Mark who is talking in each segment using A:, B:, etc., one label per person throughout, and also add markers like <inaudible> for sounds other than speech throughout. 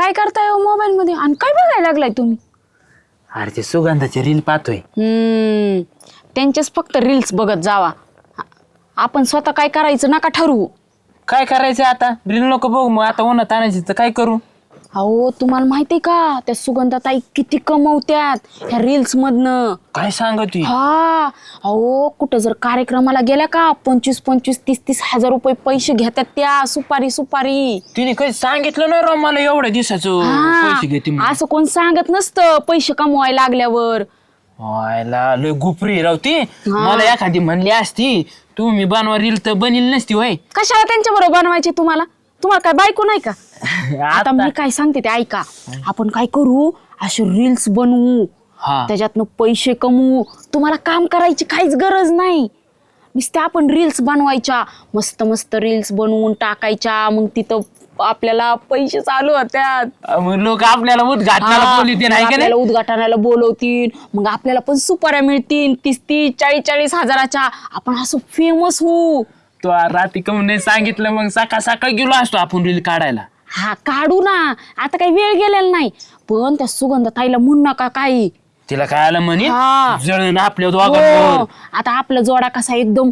A: काय करताय मोबाईल मध्ये आणि काय बघायला लागलाय तुम्ही?
B: अरे ते सुगंधाचे रील पाहतोय.
A: हम्म. त्यांचेच फक्त रील्स बघत जावा. आ- आपण स्वतः काय करायचं नका ठरवू.
B: काय करायचं आता? रील नको बघू मग. आता उन्हात आणायची तर काय करू?
A: अहो तुम्हाला माहितीये का? त्या सुगंधाताई किती कमवत्यात ह्या रील्स मधनं.
B: काय सांगतोय
A: हा. अहो कुठं जर कार्यक्रमाला गेल्या का पंचवीस पंचवीस तीस तीस हजार रुपये पैसे घेतात त्या सुपारी सुपारी.
B: तिने काही सांगितलं नाही राव मला एवढ्या दिवसाचं
A: हा,
B: पैसे घेते म्हणून.
A: असं कोण सांगत नसतं पैसे कमवायला लागल्यावर.
B: व्हायला लय गुपरी राव ती. मला एखादी म्हणली असती तुम्ही बनवा रील तर बनील नसती होय.
A: कशाला त्यांच्या बरोबर बनवायचे तुम्हाला? तुम्हाला काय बायको नाही का? आता मी काय सांगते ते ऐका. आपण काय करू? असे रील्स बनवू.
B: हा.
A: त्याच्यातनं पैसे कमवू. तुम्हाला काम करायची काहीच गरज नाही. नुसते आपण रील्स बनवायच्या. मस्त मस्त रील्स बनवून टाकायच्या. मग तिथं आपल्याला पैसे चालू होत्यात.
B: मग लोक आपल्याला उद्घाटनाला बोलते
A: मग
B: नाही का
A: आपल्याला
B: नाही?
A: उद्घाटनाला बोलवतील. मग आपल्याला पण सुपाऱ्या मिळतील. तीस तीस चाळीस चाळीस हजाराच्या. आपण असं फेमस होऊ.
B: तो रात्री कमी नाही सांगितलं मग सकाळ सकाळ गेलो असतो आपण रील काढायला.
A: हा काढू ना. आता काही वेळ गेलेला नाही. पण त्या सुगंध ताईला म्हणू नका काही.
B: तिला काय आलं म्हणे?
A: हा.
B: जळण आपल्या
A: हो,
B: दोघांवर
A: आता आपला जोडा कसा एकदम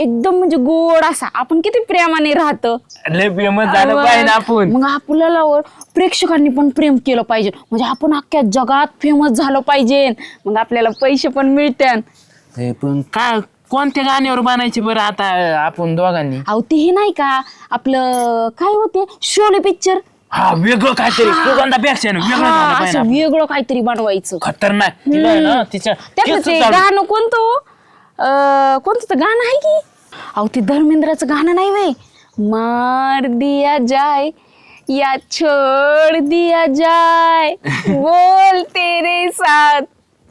A: एकदम म्हणजे गोड असा. आपण किती प्रेमाने राहतो.
B: लय झालं पाहिजे ना आपण.
A: मग आपल्याला वर प्रेक्षकांनी पण प्रेम केलं पाहिजे. म्हणजे आपण अख्ख्या जगात फेमस झालं पाहिजे. मग आपल्याला पैसे पण मिळत्यान.
B: हे पण काय कोणत्या गाण्यावर बनायचे बरं आता आपण दोघांनी?
A: अहो ते हे नाही का आपलं काय होते शोले पिक्चर
B: हा वेगळं काहीतरी ना वेगळं झालं पाहिजे
A: असं
B: ना.
A: वेगळं काहीतरी बनवायचं.
B: खतरनाक. तिला आहे ना तिच्या
A: त्यातलं
B: केस
A: ते
B: चालू.
A: गाणं कोणतं हो? अं, कोणतं ते गाणं आहे की? अहो ते धर्मेंद्राचं गाणं नाही वे मार दिया जाय या छोड़ दिया जाय बोल तेरे साथ.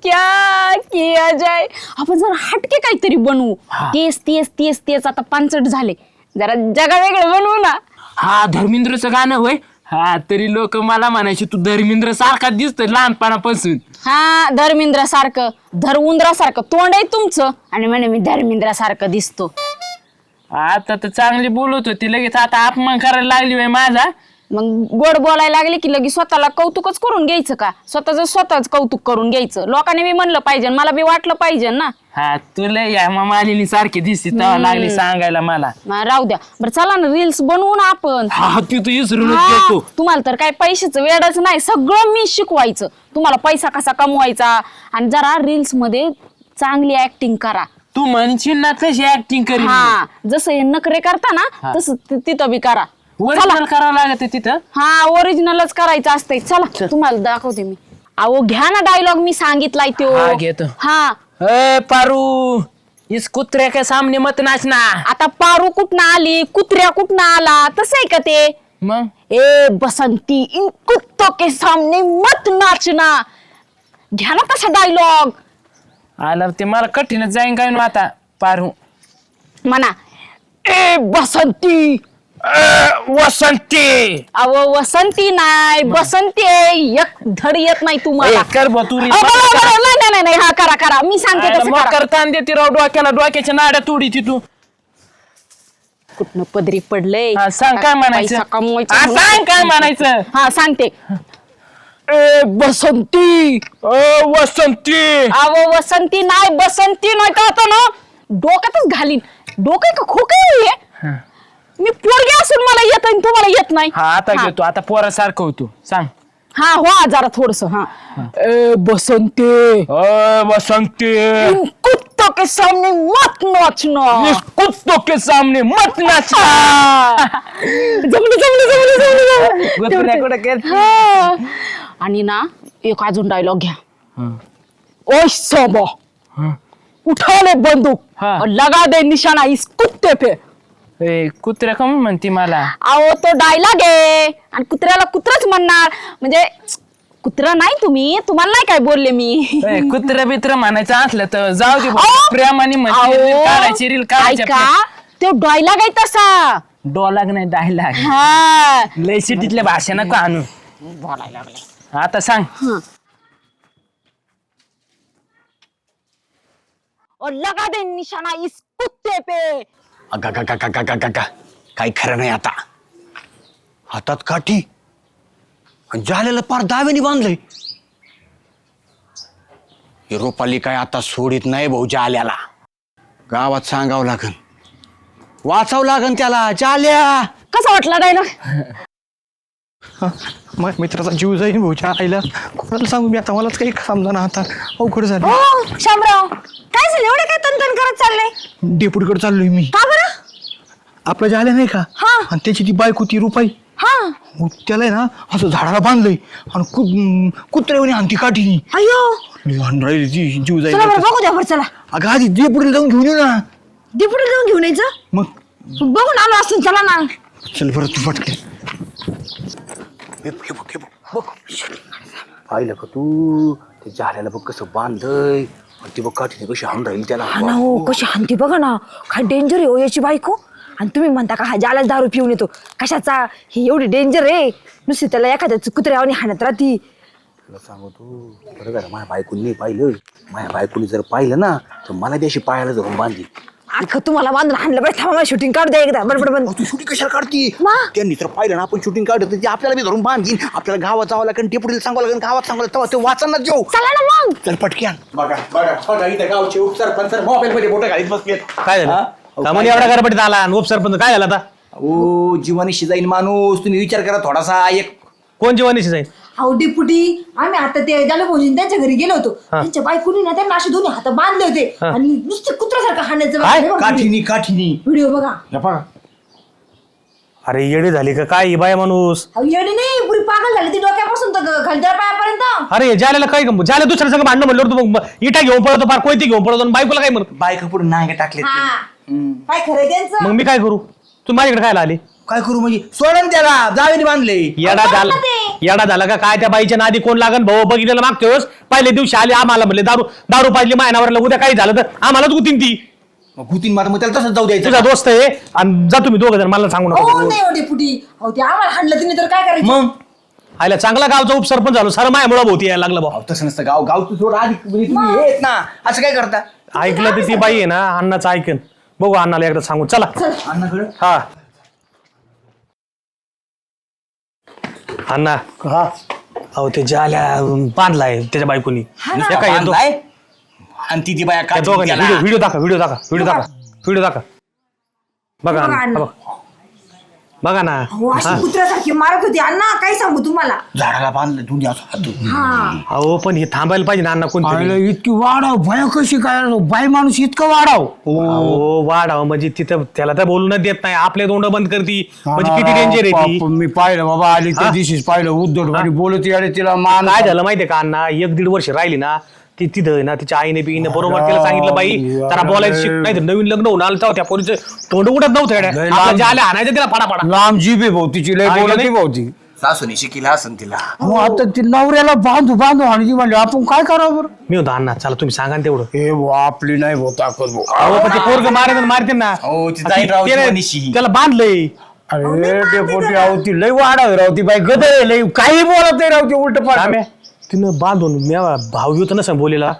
A: क्या किया जाय? आपण जरा हटके काहीतरी बनवू.
B: हा.
A: तेच तेच तेच तेच आता पानचट झाले. जरा जगा वेगळं बनवू ना.
B: हा धर्मेंद्रचं गाणं होय? हा तरी लोक मला म्हणायचे तू धर्मेंद्र सारखा दिसतोय लहानपणापासून.
A: हा धर्मेंद्र सारखं धरउंद्रा सारखं तोंड आहे तुमचं. आणि म्हणे मी धर्मेंद्रा सारखं दिसतो.
B: आता तर चांगली बोलत होती. लगेच आता अपमान करायला लागली होय माझा.
A: मग गोड बोलायला लागले की लगेच स्वतःला कौतुकच करून घ्यायचं का? स्वतःच स्वतःच कौतुक करून घ्यायचं. लोकांनी बी म्हणलं पाहिजे मला बी वाटलं पाहिजे ना.
B: हा तुला या मालिनी सारखी दिसते तेव्हा लागली सांगायला मला.
A: मग राहू द्या. बरं चला ना रील्स बनवू ना आपण.
B: हा ती तू विसरूनच
A: हा,
B: गेलो
A: तुम्हाला तर काय पैशाचं वेळच नाही. सगळं मी शिकवायचं. तुम्हाला पैसा कसा कमवायचा? आणि जरा रील्समध्ये चांगली ऍक्टिंग करा.
B: तू म्हणशील ना तशी ऍक्टिंग करी
A: हा जसं हे नखरे करता ना. तसं ति- तिथं बी करा.
B: ओरिजिनल करावं लागत तिथं.
A: हा ओरिजिनलच करायचं असतंय. चला तुम्हाला दाखवते मी. अहो घ्या ना डायलॉग मी सांगितलाय तो.
B: हा, घेतो.
A: हा.
B: ए पारू इस कुत्रे के सामने मत नाचना.
A: आता पारू कुठनं आली? कुत्र्या कुठनं आला? तसं आहे का ते?
B: मग?
A: ए बसंती इन कुत्तों के सामने मत नाचना. घ्या ना तसा डायलॉग
B: आला ते मला कठीणच जाईन काय ना आता पारू.
A: म्हणा ए बसंती!
B: वसंती.
A: अहो वसंती नाही बसंती आहे. एक धड येत नाही तुम्हाला.
B: कर बतुरी.
A: अहो, बरं, बरं, नाही नाही, नाही नाही हा करा करा. मी सांगते तसं करा.
B: मकर देते राव डोक्याला डोक्याच्या नाड्या तोडी ती तू.
A: कुठनं पदरी पडलंय?
B: हा, सांग काय म्हणायचं?
A: पैसा कमवायचा
B: हा,
A: म्हणून.
B: सांग काय म्हणायचं?
A: हा सांगते. ए बसंती.
B: ओ वसंती.
A: अहो वसंती नाही बसंती नाही का आता ना? डोक्यातच घालीन. डोकं का खोकं आहे
B: हा.
A: मी पोरगी असून मला येत आणि तुम्हाला येत नाही.
B: हा आता घेतो. आता पोरासारखं होतो. सांग.
A: हा हो जरा थोडस हा. ए बसंती.
B: ओ
A: कुत्तों के सामने मत नाचना
B: इस कुत्तों के सामने मत नाचना.
A: जमलं जमलं जमलं. हा. आणि ना एक अजून डायलॉग घ्या. ओय सोबो.
B: हा.
A: उठा ले बंदूक.
B: हाँ।
A: और लगा दे निशाना इस कुत्ते पे.
B: ए, कुत्र्या कमी म्हणते मला.
A: अहो तो डायलॉग आहे. आणि कुत्र्याला कुत्रच म्हणणार. म्हणजे कुत्रा नाही तुम्ही. तुम्हाला नाही काय बोलले मी?
B: ए, कुत्र बित्र म्हणायचं असलं तर जाऊ दे भाऊ.
A: अहो.
B: प्रेमाने म्हणते रील
A: अहो,
B: काढायची रील काढायची
A: ऐका तो डायलॉग आहे तसा.
B: डोलाग नाही डायलाग
A: हा.
B: लय सिटीतल्या भाषा नको आणू.
A: बोलायला लागले
B: आता सांग.
A: और लगा दे निशाना इस कुत्ते पे.
C: अगा गा गा गा गा गा गा गा काही खरं नाही आता. हातात काठी. आणि जाल्याला पार दाव्याने बांधलंय. हे रोपाली काय आता सोडित नाही भाऊ जाल्याला गावात सांगावं लागन. वाचावं लागन त्याला. जाल्या.
A: कसा वाटला डायलॉग?
C: मित्राचा जीव जाईन भाऊच्या आईला. कोणाला सांगू मी आता? मलाच काही समजा ना आता. अवघड झालं.
A: हो शामराव काय झालं? एवढं काय तनतन करत चाललंय?
C: डेपुटीकडे चाललोय मी.
A: का बरं?
C: आपलं जाल्या नाही का?
A: हा.
C: आणि त्याची ती बायको ती रुपाई.
A: हा.
C: मग त्याला आहे ना असं झाडाला बांधलंय. आणि कु कुत्र्यावणी आणती काठीनी.
A: अयो
C: हाण राहिली ती जीव जाईल
A: चला बरं बघू द्या बरं चला.
C: अगं आधी डेपुटीला जाऊन घेऊन येऊ ना.
A: डिपुटी जाऊन घेऊन यायचं?
C: मग?
A: बघून आलो असतो चला ना.
C: चल बरं तू पटके हे बघ, हे बघ, हे बघ, बघ. पाहिलं का तू? ते झाल्याला बघ कसं बांधलंय. आणि ती बघ काठीने कशी हाण राहील त्याला.
A: हा ना हो कशी हानती बघा ना. काय डेंजर आहे हो याची बायको? आणि तुम्ही म्हणता का हा ज्याला दारू पिऊन येतो. कशाचा? ही एवढी डेंजर आहे. नुसती त्याला एखाद्या कुत्र्यावानी हाणत राहती.
C: तुला सांगू तू? बरं माझ्या बायकोनी नाही पाहिलं. माझ्या बायकोनी जर पाहिलं ना तर मला अशी पायाला धरून बांधली.
A: अख्खं तुम्हाला बांधून हाणलं पाहिजे थांबा शूटिंग काढू द्या एकदा. बडबड बंद
C: तू शूटिंग कशाला काढती?
A: मा?
C: त्यांनी तर पाहिलं ना आपण शूटिंग काढत ते आपल्याला बी धरून बांधीन. आपल्याला गावात जावं लागेल टेपुटीला सांगावं लागेल गावात सांगावं लागेल तेव्हा ते वाचन जेव
A: चला ना मग.
C: चल पटक्यान बघा बघा बघा इथं गावचे उपसरपंच मोबाईल मध्ये बोट घालीत बसले
D: काय झालं? का म्हणे एवढा गडबडीत आला? आणि उपसरपंच काय झालं आता?
C: ओ जीवानीशी जाईल माणूस तुम्ही विचार करा थोडासा एक
D: कोण जीवानीशी जाईल
E: अहो डिपुटी आम्ही आता ते जालो भाऊजी त्यांच्या घरी गेलो होतो. त्यांच्या बायकोनी ना त्यांना असे दोन्ही हात बांधले होते. आणि नुसते कुत्र्यासारखं हाणायचं
C: काठीनी काठीनी.
E: व्हिडिओ बघा.
C: हे बघा
D: अरे येडी झाली का? काय ही बाय माणूस?
E: अहो येडी नाही पुरी पागल झाली ती डोक्यापासून तर खालच्या पायापर्यंत.
D: अरे ज्याला काय गं- ज्याला दुसऱ्या संग भांडणं म्हणलं तू मग इटा घेऊन पडतो फार कोयती घेऊन पडतो आणि बायकोला काय म्हणत?
C: बायका पुढे नांगे टाकले
E: हा. काय खरंय त्यांचं?
D: मग मी काय करू? तू माझ्याकडे काय आली?
C: काय करू म्हणजे? सोडन त्याला. जावेने बांधले.
D: येडा झाला येडा झाला का? काय त्या बाईच्या नादी कोण लागन? भाऊ बघितलेलं मागच्या वेळेस? पहिले दिवशी आले आम्हाला म्हणले दारू दारू पाजली मायनावरला उद्या काही झालं तर आम्हालाच गुतीन ती.
C: मग भूतीन माता मग त्याला तसंच जाऊ द्यायचं
D: तुझा दोस्त आहे आणि जा तुम्ही दोघं जण मला सांगू
E: हो
D: नका
E: नाही हो डिपुटी अहो ते आम्हाला हाणलं तिने तर काय करायचं?
C: मग?
D: आयला चांगला गावचा उपसरपंच झालो सारं मायामुळं भोवती यायला लागलं भाऊ.
C: अहो, तसं नसतं. गाव गाव तू सोड आधी म्हणजे तुम्ही हे आहेत ना. असं काय करता?
D: ऐकलं तर ती बाई आहे ना अण्णाचं ऐकन. बघू अण्णाला एकदा सांगू. चला.
C: अण्णाकडे?
D: हा. अण्णा.
C: हा.
D: अहो ते जाल्या बांधलाय त्याच्या बायकोनी. एका या दो-
C: बांधलाय? आणि ती ती बाया
D: त्या दोघांनी. व्हिडिओ व्हिडिओ दाखवा व्हिडिओ दाखवा व्हिडिओ दाखवा. व्हिडिओ दाखवा. बघा अण्णा,
E: अण्णा.
D: बघा. बघा ना.
E: अहो अशी कुत्र्यासारखी मारत होती. अण्णा काय सांगू तुम्हाला?
C: झाडाला बांधलं दोन्ही असं हातून
E: हा.
D: अहो पण हे थांबायला पाहिजे ना अण्णा कोणतरी.
F: इतकी वाढाव भय कशी काय? बाई माणूस इतकं वाढाव.
D: अहो. वाढाव. म्हणजे तिथं त्याला तर बोलून देत नाही. आपले तोंड बंद करती. म्हणजे किती डेंजर आहे ती?
F: बाप, मी पाहिलं बाबा आली त्या
D: हा?
F: दिवशीच पाहिलं. उद्धट आणि बोलत याडे तिला मान
D: काय झालं माहितीये का अण्णा? एक दीड वर्ष राहिली ना ती तिथं आहे ना तिच्या आईने बिईने बरोबर तिला सांगितलं बाई त्याला बोलायचं शिक नाही तर नवीन लग्न होऊन आलं तेव्हा त्या पोरीचं तोंड उडत नव्हतं येड्या.
F: लय
D: आपल्या
F: लांब.
D: ज्या आल्या आणायचं तिला फाडा फाडा.
F: लांब जीभ आहे भाऊ तिची लय बोलत
D: नाही?
F: भाऊ ती.
C: सासूने शिकिला असन तिला.
F: मग आता ती नवऱ्याला बांधू बांधू आणि ती म्हणली आपण काय करावं बरं?
D: मी होतो अण्णा चला तुम्ही सांगा ना तेवढं.
F: हे भाऊ आपली नाही भाऊ ताकद भाऊ.
D: अहो पण ते पोरग मारे मारते ना.
C: अहो, ती
D: ती-
C: जाईल राव
D: ते-
C: जीवानीशी.
D: त्याला बांधलंय.
F: अरे डेपोटी राव ती लय वाढाव राव ती बाई आहे लय काही बोलत नाही राव ती उलट
D: राम्या, तिनं बांधून मेवा भाव येतो ना बोलेला.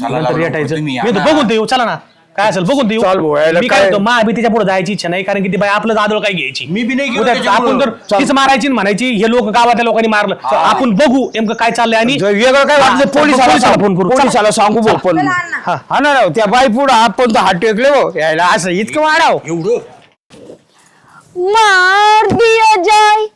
C: चला
D: नंतर रेटायचं.
C: तुम्ही
D: मी तर. बघून ते येऊ चला ना. काय असेल बघून येऊ
F: चाल भाऊ, यायला
D: मी काय
F: काय-
D: म्हणतो मा बी तिच्या पुढे जायची इच्छा नाही कारण की ती बाई आपलं दादळ काय घ्यायची?
C: मी बी नाही
D: उद्या
C: त्याच्यामुळं.
D: आपण जर तीच मारायची आणि म्हणायची हे लोक गावातल्या लोकांनी मारलं आपण बघू नेमकं काय चाललंय आणि
F: जर वेगळं काय
D: हा,
F: वाटलं
D: चल,
F: पोलिसाला
D: पोलिसाला
F: सांगू.
D: फोन करू.
F: पोलिसाला सांगू भाऊ पण
E: चला अण्णा.
D: हा.
F: हा ना राव त्या बाई पुढं आपण तर हात टेकले भाऊ यायला असं इतकं वाढाव.
C: एवढं?
A: मार दिया जाए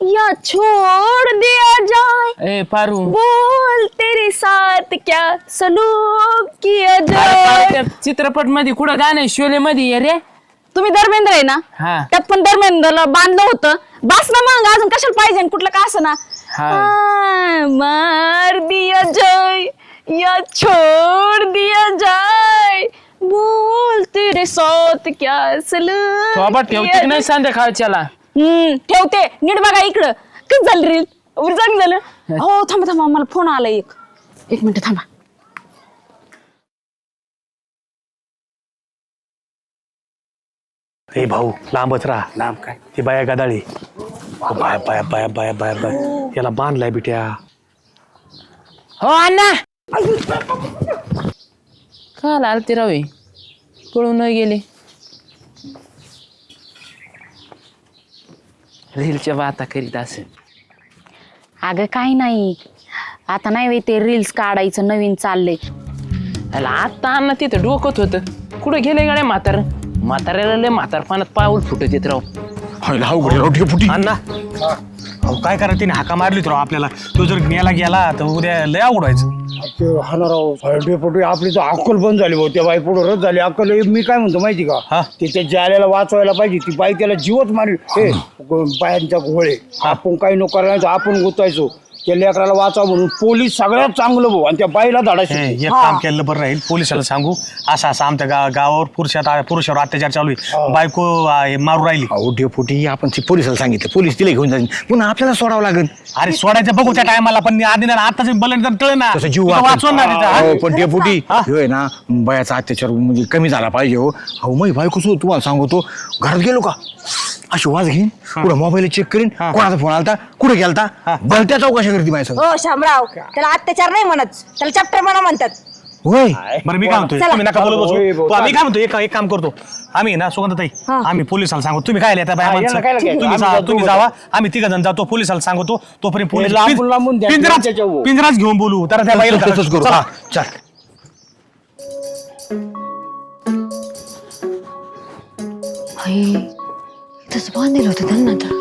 A: या छोड़ दिया जाए।
B: ए पारू।
A: बोल तेरे साथ क्या सलूक किया
B: अरे
A: जाए?
B: चित्रपटमध्ये कुठं गाणं शोले मध्ये रे.
A: तुम्ही धर्मेंद्र आहे ना?
B: हा.
A: त्यात पण धर्मेंद्रला बांधलं होतं. बस ना मग अजून कशाला पाहिजे? कुठलं का असं ना?
B: हा.
A: आ, मार दिया जाए या छोड़ दिया जाए। बोल तेरे साथ क्या सलूक
B: तो आबा ठेवते की नाही संध्याकाळच्याला
A: हम्म ठेवते. नीट बघा इकडं. कस झालं रील? चांगलं झालं. <laughs> हो थांबा थांबा मला फोन आला एक. एक मिनिट थांबा.
D: हे भाऊ लांबच राहा.
C: लांब काय?
D: ती बाया गदाळी. ओ, बाया बाया बाया बाया बाया बाया. याला बांधलाय बिट्या.
B: हो अण्णा. काल आलते रावे? पळून गेले. रीलच्या वाता करीत असेल.
A: अगं काही नाही. आता नाही बाई ते रील्स काढायचं नवीन चाललंय.
B: अला आता अण्णा तिथं डोकत होतं. कुठं गेले गाड्या म्हातार? म्हाताऱ्याला लय म्हातारपणात पाऊल फुटत येत राव.
D: अण्णा. अहो काय करा तिने हाका मारली तर आपल्याला. तो जर न्यायला गेला तर उद्या लय अवघड व्हायचं.
F: ते हा ना राव डेपुटी आपली तर अक्कल बंद झाली भाऊ त्या बाई पुढे रद्द झाली. अक्कल हे मी काय म्हणतो माहिती
D: हा.
F: का ते त्या जाल्याला वाचवायला पाहिजे ती बाई त्याला जीवच मारली. हे. बायांच्या घोळे. आपण काही नको करायचं आपण गुतायचो. त्या लेकराला वाचवा म्हणून पोलीस सगळ्यात चांगलं भाऊ आणि त्या बाईला धाडा
D: हे. एक काम केलं बरं राहील पोलिसाला सांगू. असं असं आमच्या गा गावावर पुरुषात पुरुषावर अत्याचार चालू आहे. बायको आ, हे मारू राहिली.
C: अहो डेपुटी आपण ती पोलिसाला सांगितलं. पोलीस तिला घेऊन जाईल पुन्हा आपल्याला सोडावं लागेल.
D: अरे सोडायचं बघू त्या टायमाला पण आधी ना आता बलन तर टळ ना
C: तसं जीव
D: तुला. वाचवून ना तिथं, हा?
C: अहो, पण डेपुटी ह्यो आहे ना बायाचा अत्याचार म्हणजे कमी झाला पाहिजे हो. अहो मै बायको सुद्धा तुम्हाला सांगतो घरात गेलो का? अशी वाज घेईन पुढे मोबाईल चेक करीन कोणाचा फोन आलता कुठे गेलता? भलत्या चौकशा करते माझ्या
E: हो शामराव त्याला अत्याचार नाही म्हणत त्याला चॅप्टरपणा म्हणतात.
C: होय?
D: बरं मी काय म्हणतोय?
E: चला.
D: तुम्ही नका बोलत बसू.
F: होय, भाऊ,
D: तो मी काय म्हणतो एक एक काम करतो. आम्ही ना सुगंधताई
E: हा.
D: आम्ही पोलिसाला सांगू तुम्ही काय लिहिता
F: हा,
D: माणसं?
F: काय लिहायचं?
D: तुम्ही
F: आम्ही
D: जा-
F: जातो
D: तुम्ही. जावा. आम्ही तिघ जण जातो पोलिसाला सांगतो. तोपर्यंत पोलीस
F: लांबून लांबून द्या,
D: पिंजराच
F: त्याच्यावर.
D: पिंजराच घेऊन बोलू. तर त्या बाईला
C: तसंच करू.
D: चला.
C: हा, चल.
E: तसं बांधलेलं होतं त्यांना तर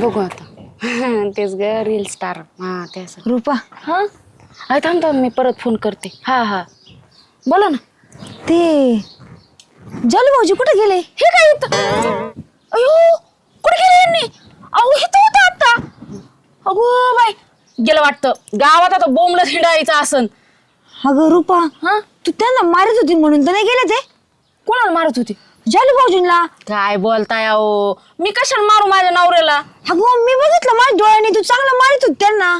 A: बघू आता तेच ग रील स्टार हा तेच
E: रुपा
A: हा अरे थांब थांब मी परत फोन करते हा हा बोला ना
E: ते जालू भाऊजी कुठे गेले
A: हे काय इथं अयो कुठे गेले यांनी अहो इथं होतं आता अगो बाय गेलं वाटतं गावात आता बोंबलं हिंडायचं असन
E: अगं रुपा
A: हा?
E: तू त्यांना मारत होती म्हणून तर नाही गेले ते?
A: कोणाला मारत होती?
E: जालू भाऊजींना?
A: काय बोलताय अहो? मी कशाला मारू माझ्या नवऱ्याला?
E: अगं मी बघितलं माझ्या डोळ्याने तू चांगलं मारत होती त्यांना.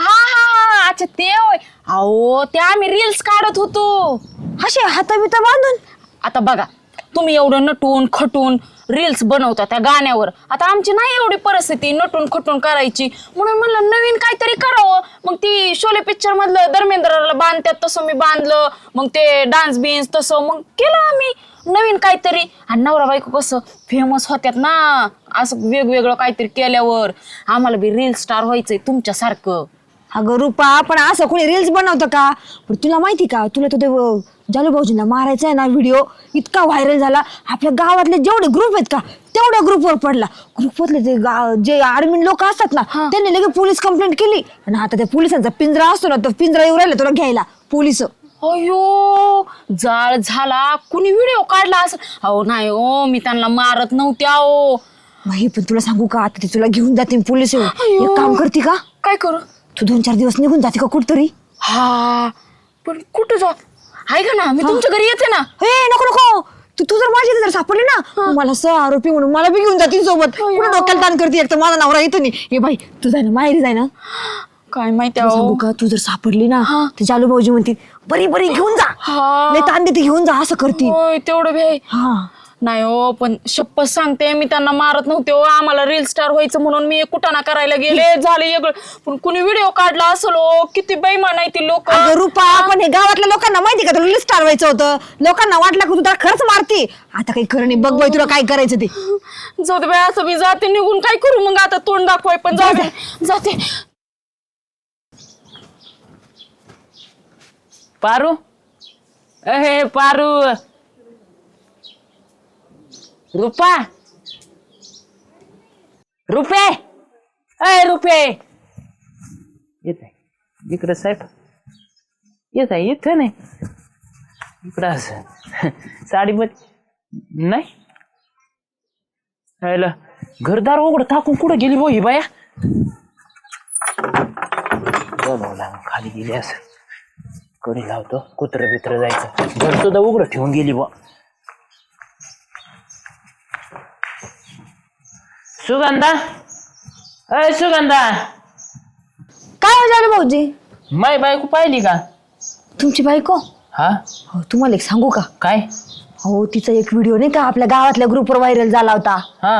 A: हा हा हा अच्छा ते होय. अहो ते आम्ही रील्स काढत होतो.
E: असे हाता बिता बांधून?
A: आता बघा. तुम्ही एवढं नटून खटून रील्स बनवता त्या गाण्यावर. आता आमची नाही एवढी परिस्थिती नटून खटून करायची. म्हणून म्हणलं नवीन काहीतरी करावं. मग ती शोले पिक्चर मधलं धर्मेंद्राला बांधतात तसं मी बांधलं. मग ते डान्स बिन्स तसं. मग केलं आम्ही नवीन काहीतरी. आणि नवरा बायको कसं फेमस होत्यात ना. असं वेगवेगळं काहीतरी केल्यावर. आम्हाला बी रील स्टार व्हायचंय तुमच्यासारखं.
E: अगं रुपा पण असं कोणी रील्स बनवतं का? पण तुला माहिती का? तुला तो ते जालू भाऊजींना मारायचा आहे ना व्हिडिओ इतका व्हायरल झाला. आपल्या गावातले जेवढे ग्रुप आहेत का तेवढ्या ग्रुपवर पडला. ग्रुपवरले ते गा- जे आर्मी लोक असतात ना त्यांनी लगेच पोलीस कंप्लेंट केली. आणि आता त्या पोलिसांचा पिंजरा असतो ना तो पिंजरा येऊ राहिला तुला घ्यायला पोलीस
A: अयो जाळ झाला. कुणी व्हिडिओ काढला असं? अहो नाही ओ मी त्यांना मारत नव्हते अहो.
E: बाई पण तुला सांगू का? आता ते तुला घेऊन जाते पोलीस येऊन. एक काम करते का?
A: काय करू?
E: तू दोन चार दिवस निघून जाते का कुठतरी?
A: हा पण कुठं जा ऐका ना मी तुमच्या घरी येते ना.
E: हे नको नको. तू तू जर इथे जर सापडली ना मला सह आरोपी म्हणून मला बी घेऊन जातील सोबत. कुठं डोक्याला ताण करते एक तर माझा नवरा येतो नाही. हे बाई तू जाय ना माहेरी जाय ना.
A: काय माहिती
E: तुला सांगू का तू जर सापडली ना तर जालू भाऊजी म्हणतील बरी बरी घेऊन जा. नाही ताण देते घेऊन जा असं करतील.
A: तेवढं भे
E: हा.
A: नाही हो पण शपथ सांगते मी त्यांना मारत नव्हते हो. आम्हाला रील स्टार व्हायचं म्हणून मी कुटाणा करायला गेले. <laughs> झाले वेगळं पण कुणी व्हिडिओ काढला असेल हो किती बेईमान आहे ती लोक.
E: अगं रुपा पण हे गावातल्या लोकांना माहिती का तुला लिस्ट टाळवायचं होतं? लोकांना वाटलं की तू खरंच मारते. आता काही खरं नाही. बघ बाई तुला काय करायचं ते. <laughs>
A: जाऊ दे बाई असं मी जाते. निघून काय करू मग? आता तोंड दाखवाय पण जाऊ दे. <laughs> जाते.
B: पारू? अहे पारू. रुपा. रुपे. अय रुपे. येत आहे इकडं साहेब. येत आहे इथं नाही. इकडं असं. साडी मध्ये. नाही. यायला घरदार उघड टाकून कुठं गेली बो ही बाया? बोलावला खाली गेली असं. कडी लावतो कुत्र बित्र जायचं. घर सुद्धा उघडं ठेवून गेली बा. सुगंधा? अय सुगंधा!
E: काय हो जालू भाऊजी?
B: माय बायको पाहिली का?
E: तुमची बायको?
B: हा?
E: हो तुम्हाला एक सांगू का?
B: काय?
E: हो तिचा एक व्हिडिओ नाही का? आपल्या गावातल्या ग्रुपवर व्हायरल झाला होता.
B: हा.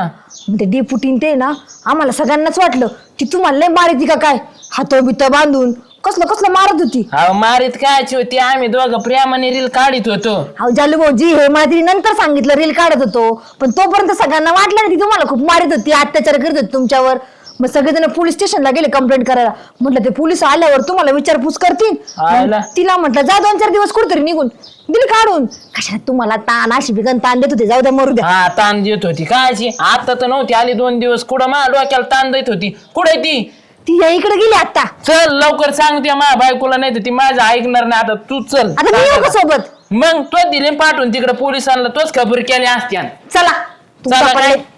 E: मग ते डेपुटीन ते ना आम्हाला सगळ्यांनाच वाटलं की तुम्हाला लय मारिती का काय? हात बित बांधून. कसलं कसलं मारत होती?
B: अहो मारीत कायची होती? आम्ही दोघं प्रेमाने रील काढीत होतो.
E: अहो जालू भाऊजी हे मला तिने नंतर सांगितलं रील काढत होतो. पण तोपर्यंत सगळ्यांना वाटलं ना ती तुम्हाला खूप मारित होती अत्याचार करत होती तुमच्यावर. मग सगळेजण पोलीस स्टेशनला गेले कंप्लेंट करायला. म्हटलं ते पोलीस आल्यावर तुम्हाला विचारपूस करतील. मग तिला म्हटलं जा दोन चार दिवस कुठतरी निघून. दिली काढून. कशाला तुम्हाला ताण अशी बिगन ताण देत होते? जाऊ द्या मरू द्या.
B: हा ताण देत होती. कायची आता तर नव्हती आली दोन दिवस. कुठं मा डोक्याला ताण देत होती? कुठे ती?
E: ती या इकडे गेली आता
B: चल लवकर सांग त्या माझ्या बायकोला नाही तर ती माझं ऐकणार नाही. आता तू चल.
E: आता मी येऊ का सोबत?
B: मग तो दिले पाठवून तिकडे पोलिसांना तोच खबर केली असत्या
E: चला
B: चला?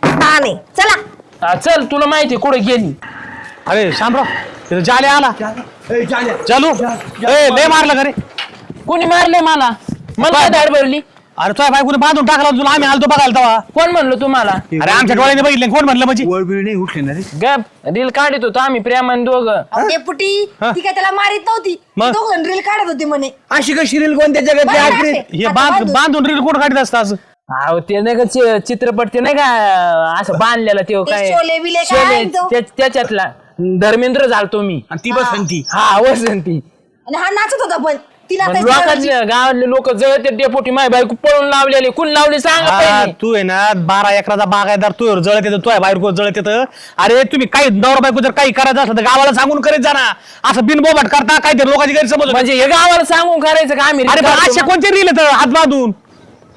E: ताण आहे. चला.
B: हा, चल तुला माहिती कुठे गेली?
D: अरे शामराव तिथं जाले आला. चालू ए लय मारलं का रे
B: कोणी मारले मला? मला काय धाड भरली?
D: अरे तुझ्या बायकोने बांधून टाकला तुला आम्ही आलतो बघायला तेव्हा
B: कोण म्हणलो तुम्हाला?
D: अरे आमच्या डोळ्याने बघितले कोण म्हणलं म्हणजे?
C: वळबिळ नाही उठले ना रे.
B: गप रील काढत होतो आम्ही प्रेमान दोघं.
E: डेपुटी ती काय त्याला मारित नव्हती?
D: मग?
E: दोघ रील काढत होती म्हणे.
C: अशी कशी रील कोणत्या जगातली
E: बरं,
C: आखरी?
E: असे.
D: हे
E: आता
D: बांध
E: बांधून.
D: बांधून रील कोण काढत असतं असं?
B: अहो ते नाही का चि- चित्रपट ते नाही का असं बांधलेलं ते काय?
E: शोले बिले काय
B: शोले,
E: तो?
B: त्या- त्याच्यातला. धर्मेंद्र झालतो मी.
C: आणि ती बसंती
B: हा वसंती.
E: आणि हा नाचत होता पण. तिला
B: पण
E: आता
B: लोकांचे गावातले लोक जळते डेपोटी माय बायको पळून लावलेले. कोण लावले सांग
D: हा, तू आहे ना बारा एकराचा बागायदार तू जळत येतं तुझ्या बाहेर जळत येतं? अरे तुम्ही काही नवरा बायको जर काही करायचं असलं तर गावाला सांगून करीत जा ना. असं बिनबोबाट करता काहीतरी लोकांची गैरसमज होते.
B: म्हणजे हे गावाला सांगून करायचं का आम्ही
D: अरे पण असे? कोणते रील येतं हात बांधून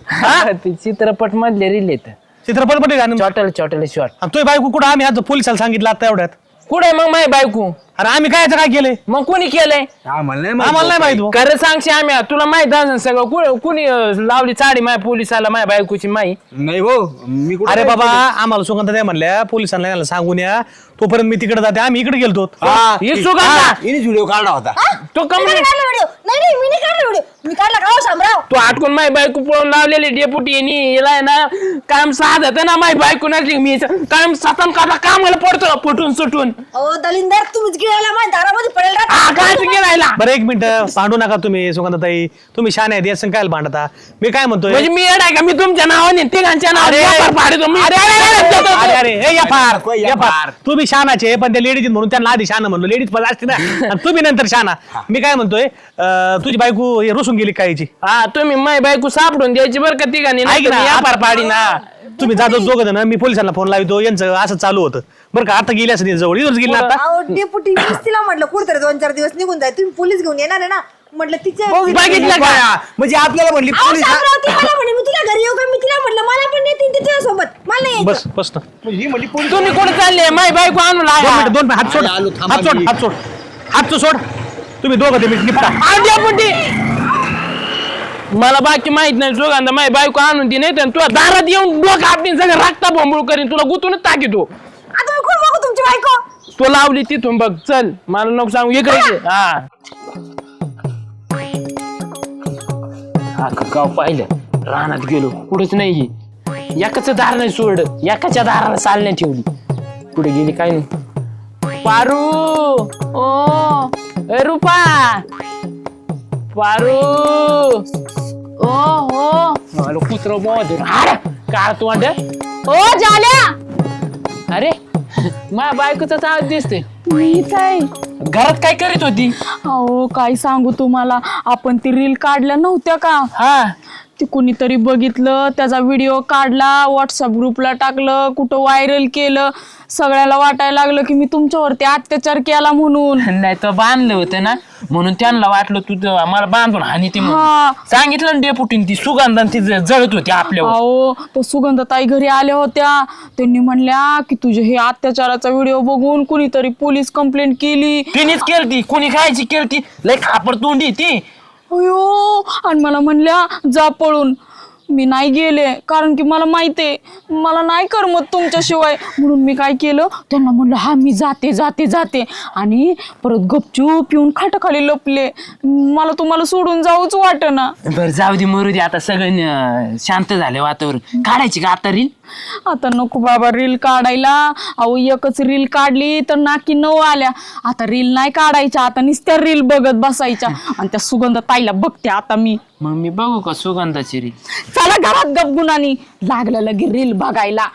D: <laughs>
B: ते चित्रपट मधले रील येत
D: चित्रपटमध्ये गाणं?
B: चॉटल चॉटल शॉट
D: बायको कुठं? आम्ही आज पोलिसाला सांगितलं आता एवढ्यात.
B: कुठे मग माय बायको?
D: अरे आम्ही काय काय केलंय?
B: मग कोणी केलंय?
C: आम्हाला नाही
D: आम्हाला नाही माहीत भाऊ.
B: खरं सांगशी आम्ही तुला माहीत असेल सगळं कुणी- कुणी अं, लावली चाडी माय पोलिसाला माय बायकोची माई?
C: नाही हो मी कुठं
D: अरे
C: काय
D: बाबा? आम्हाला सुगंध द्या म्हणल्या पोलिसांना यायला सांगून या. तोपर्यंत मी तिकडे जाते आम्ही इकडे गेलतो.
C: हा,
B: ही
C: ती-
B: सुगंधा.
C: हा, हिनेच व्हिडिओ काढला होता.
B: तो कम
E: व्हिडिओ नाही नाही मी नाही काढला व्हिडिओ मी काढला का हो शामराव?
B: तू आटकून माय बायको पळून लावलेली डेपुटी यांनी याला आहे ना काम साधत ना माय बायको नसली मी काम सातन काटा कामाला पडतो फुटून सुटून.
E: अहो दलिंदर तुम्हीच गिळायला माझ्या दारामध्ये पडेल
B: हा,
E: राहता.
B: काय गेलायला
D: बरं एक मिनिट. भांडू नका तुम्ही सुगंधताई. तुम्ही शान आहेत याचं काय भांडता? मी काय म्हणतोय?
B: म्हणजे मी येडाय का? मी तुमच्या नावाने तिघांच्या नावाने व्यापार पाडतो. मी
D: अरे अरे अरे हे या फार
C: या.
D: तुम्ही शानाचे पण ते लेडीज म्हणून त्यांना आधी शाना म्हणलो. लेडीज पण असते ना. <laughs> आणि तुम्ही नंतर शाना मी काय म्हणतोय अं, तुझी बायको हे रुसून गेली कायची
B: हा तुम्ही माय बायको सापडून द्यायची बरं का तिघांनी? नाही?
D: ऐक ना,
B: व्यापार पाडी ना
D: तुम्ही जातो दोघं जण. मी पोलिसांना फोन लावतो. यांचं असं चालू होतं. बरं का आता गेली असं जवळ इथूनच गेली ना आता?
E: अहो डेपुटी मीच तिला म्हटलं कुठतरी दोन चार दिवस निघून जाय तुम्ही पोलीस घेऊन येणार आहे ना? म्हटलं तिच्या
B: बघितलं का?
C: म्हणजे आपल्याला म्हणली
E: अहो,
C: पोलीस
E: शामराव, ती मला म्हणे मी तुला घरी येऊ का? मी तिला म्हटलं मला पण नेतील तिच्या सोबत मला नाही
D: बस
E: यायचं.
D: बस ना.
C: म्हणजे ही म्हणली पोलीस
B: तुम्ही कुठे चालले? माय बायको आणू
D: दोन
B: लागा
D: मिनिटं दोन मिनिटं हात सोड.
C: आलो, आलो, थांबा
D: हात सोड
C: मी.
D: हात सोड. हात तो सोड. तुम्ही दोघं ते निपटा.
B: आ, डेपुटी मला बाकी माहीत नाही सुगंधा माय बायको आणून ती नाही तर तुला दारात येऊन डोकं आपली सगळं रक्ता बोंबळ करीन तुला गुतूनच
E: बघू तुमची बायको.
B: तो लावली तिथून बघ चल. मला नको सांगू इकडे ये. हा. अख्खं गाव पाहिलं. रानात गेलो. कुठेच नाही एकाच दार नाही सोडलं एकाच्या दाराला चालण्या ठेवली. पुढे गेली काय नाही. पारू. ओ. ए रुपा. पारू. ओ हो. कुत्र मोद काळ तू
A: ओ झाल्या
B: मा बायकोचाच आवाज दिसते
A: मी काय?
B: घरात काय करीत होती?
A: अहो काय सांगू तुम्हाला? आपण ती रील काढल्या नव्हत्या का?
B: हा.
A: ती कुणीतरी बघितलं त्याचा व्हिडिओ काढला व्हॉट्सअप ग्रुपला टाकलं कुठं व्हायरल केलं सगळ्याला वाटायला लागलं की मी तुमच्यावरती अत्याचार केला म्हणून. <laughs>
B: नाही तर बांधलं होतं ना म्हणून त्यांना वाटलं तू तर मला बांधून हानी ती म्हणून.
A: हा.
B: सांगितलं ना डेपुटीन ती सुगंधान ती ज- जळत होती आपल्यावर.
A: अहो त्या सुगंधताई घरी आल्या होत्या. त्यांनी म्हणल्या की तुझे हे अत्याचाराचा व्हिडिओ बघून कुणीतरी पोलीस कंप्लेंट केली.
B: तिनेच केलती कोणी खायची केलती लय खापड तोंडी ती.
A: अयो आणि मला म्हणल्या जा पळून. मी नाही गेले कारण की मला माहिती आहे मला नाही करमत तुमच्याशिवाय. म्हणून मी काय केलं त्यांना म्हणलं हा मी जाते जाते जाते. आणि परत गपचूप येऊन खाटाखाली लपले. मला तुम्हाला सोडून जाऊच वाटेना.
B: बरं जाऊ दे मरू दे. आता सगळं शांत झाले वातावरण. काढायची का आता रील?
A: आता नको बाबा रील काढायला. अहो एकच रील काढली तर नाकी नऊ आल्या. आता रील नाही काढायच्या आता नुसत्या रील बघत बसायच्या. आणि त्या सुगंध ताईला बघते आता मी.
B: मग मी बघू का सुगंधाची रील
A: चला घरात गपगुणानी लागलं लगे रील बघायला.